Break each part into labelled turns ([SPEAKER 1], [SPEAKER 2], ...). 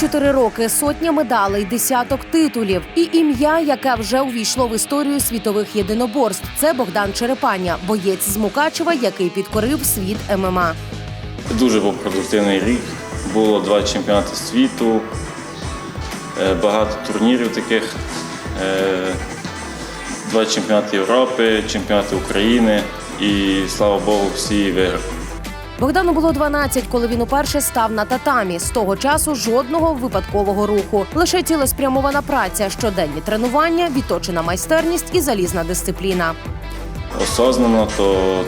[SPEAKER 1] чотири роки, сотня медалей, десяток титулів і ім'я, яке вже увійшло в історію світових єдиноборств. Це Богдан Черепаня, боєць з Мукачева, який підкорив світ ММА.
[SPEAKER 2] Дуже був продуктивний рік. Було два чемпіонати світу, е, багато турнірів таких, е, два чемпіонати Європи, чемпіонати України і слава Богу, всі виграв.
[SPEAKER 1] Богдану було 12, коли він уперше став на татамі. З того часу жодного випадкового руху. Лише цілеспрямована праця, щоденні тренування, відточена майстерність і залізна дисципліна.
[SPEAKER 2] Осознано, то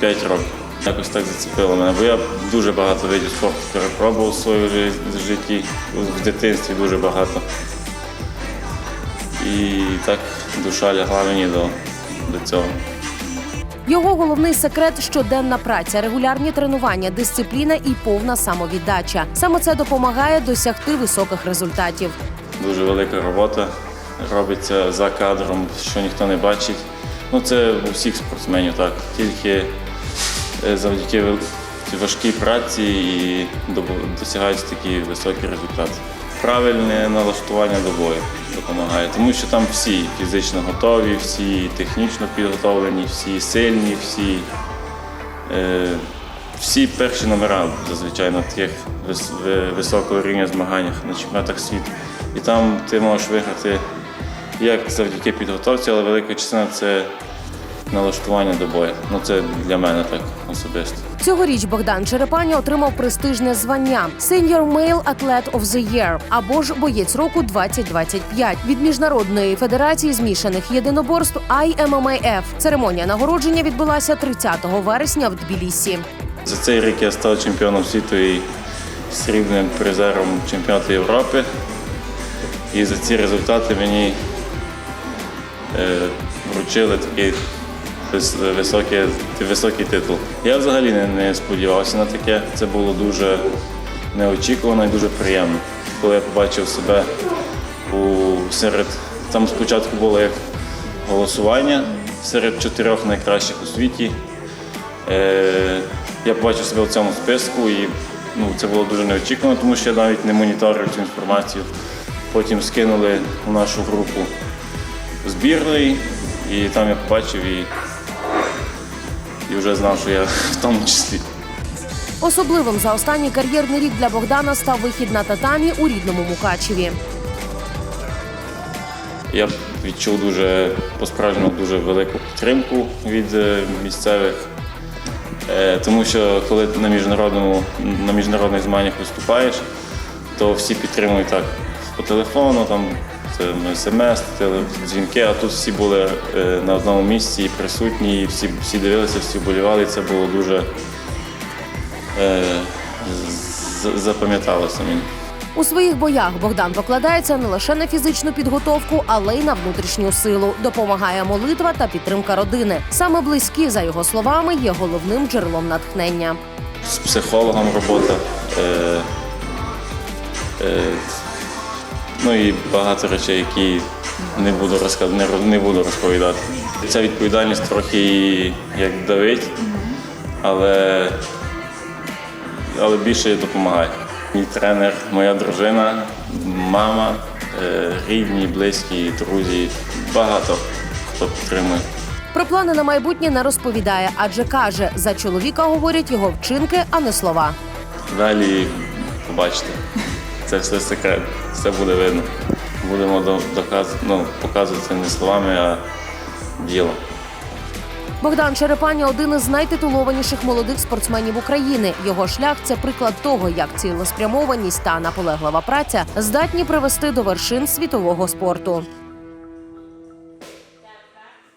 [SPEAKER 2] 5 років. Якось так зацепило мене, бо я дуже багато видів спорту перепробував у своєму житті, в дитинстві дуже багато. І так душа лягла мені до, до цього.
[SPEAKER 1] Його головний секрет щоденна праця, регулярні тренування, дисципліна і повна самовіддача. Саме це допомагає досягти високих результатів.
[SPEAKER 2] Дуже велика робота робиться за кадром, що ніхто не бачить. Ну, це у всіх спортсменів так. Тільки е, завдяки важкій праці і досягаються такі високі результати. Правильне налаштування до бою допомагає, тому що там всі фізично готові, всі технічно підготовлені, всі сильні, всі, е, всі перші номера зазвичай на таких вис- ви- високого рівня змаганнях на чемпіонатах світу. І там ти можеш виграти як завдяки підготовці, але велика частина це налаштування до бою. Ну це для мене так особисто.
[SPEAKER 1] Цьогоріч Богдан Черепаня отримав престижне звання Senior Male Athlete of the Year або ж боєць року 2025 від міжнародної федерації змішаних єдиноборств IMMAF. Церемонія нагородження відбулася 30 вересня в Тбілісі.
[SPEAKER 2] За цей рік я став чемпіоном світу і срібним призером чемпіонату Європи. І за ці результати мені е, вручили такий високий, високий титул. Я взагалі не, не сподівався на таке. Це було дуже неочікувано і дуже приємно. Коли я побачив себе у, серед. Там спочатку було як голосування серед чотирьох найкращих у світі. Е, я побачив себе в цьому списку і ну, це було дуже неочікувано, тому що я навіть не моніторив цю інформацію. Потім скинули у нашу групу збірної, і там я побачив і, і вже знав, що я в тому числі.
[SPEAKER 1] Особливим за останній кар'єрний рік для Богдана став вихід на татамі у рідному Мукачеві.
[SPEAKER 2] Я відчув дуже по-справжньому дуже велику підтримку від е, місцевих, Е, тому що коли на міжнародному на міжнародних змаганнях виступаєш, то всі підтримують так по телефону, там смс, теле- дзвінки, а тут всі були е, на одному місці і присутні, і всі, всі дивилися, всі вболівали, і це було дуже е, запам'яталося мені.
[SPEAKER 1] У своїх боях Богдан покладається не лише на фізичну підготовку, але й на внутрішню силу. Допомагає молитва та підтримка родини. Саме близькі, за його словами, є головним джерелом натхнення.
[SPEAKER 2] з психологом робота. Е, е, ну і багато речей, які не буду, розказ... не, роз- не буду розповідати. Ця відповідальність трохи як давить, але, але більше допомагає. Мій тренер, моя дружина, мама, е, рідні, близькі, друзі, багато хто підтримує.
[SPEAKER 1] Про плани на майбутнє не розповідає, адже каже, за чоловіка говорять його вчинки, а не слова.
[SPEAKER 2] Далі побачите. Це все секрет, все буде видно. Будемо ну, показувати не словами, а ділом.
[SPEAKER 1] Богдан Черепаня один із найтитулованіших молодих спортсменів України. Його шлях це приклад того, як цілеспрямованість та наполеглива праця здатні привести до вершин світового спорту.